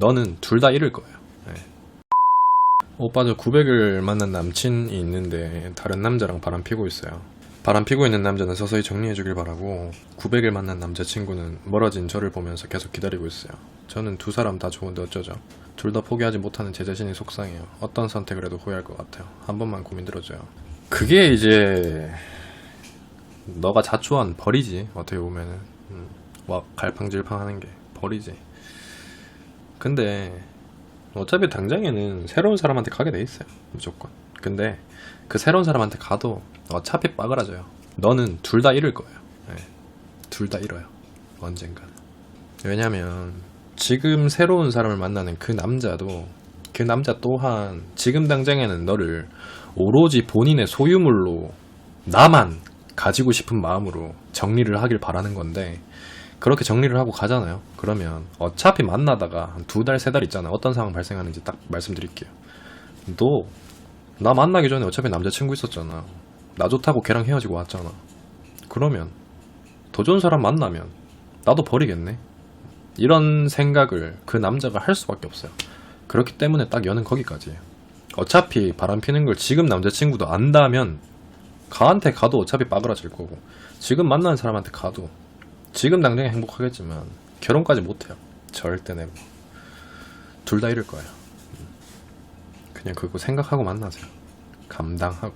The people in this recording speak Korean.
너는 둘 다 잃을 거예요. 네. 오빠 저 900을 만난 남친이 있는데 다른 남자랑 바람 피고 있어요. 바람 피고 있는 남자는 서서히 정리해 주길 바라고 900을 만난 남자친구는 멀어진 저를 보면서 계속 기다리고 있어요. 저는 두 사람 다 좋은데 어쩌죠? 둘 다 포기하지 못하는 제 자신이 속상해요. 어떤 선택을 해도 후회할 것 같아요. 한 번만 고민 들어줘요. 그게 이제 너가 자초한 벌이지 어떻게 보면은 음, 와 갈팡질팡하는 게 벌이지. 근데 어차피 당장에는 새로운 사람한테 가게 돼 있어요 무조건. 근데 그 새로운 사람한테 가도 어차피 빠그라져요. 너는 둘 다 잃을 거예요. 둘다 잃어요. 언젠가. 왜냐면 지금 새로운 사람을 만나는 그 남자도 그 남자 또한 지금 당장에는 너를 오로지 본인의 소유물로 나만 가지고 싶은 마음으로 정리를 하길 바라는 건데 그렇게 정리를 하고 가잖아요. 그러면 어차피 만나다가 한 두 달, 세 달 있잖아. 어떤 상황 발생하는지 딱 말씀드릴게요. 너, 나 만나기 전에 어차피 남자친구 있었잖아. 나 좋다고 걔랑 헤어지고 왔잖아. 그러면 더 좋은 사람 만나면 나도 버리겠네. 이런 생각을 그 남자가 할 수밖에 없어요. 그렇기 때문에 딱 여는 거기까지예요. 어차피 바람 피는 걸 지금 남자친구도 안다면 가한테 가도 어차피 빠그라질 거고 지금 만나는 사람한테 가도 지금 당장에 행복하겠지만 결혼까지 못해요. 절대 내고 둘 다 잃을 거예요. 그냥 그거 생각하고 만나세요. 감당하고.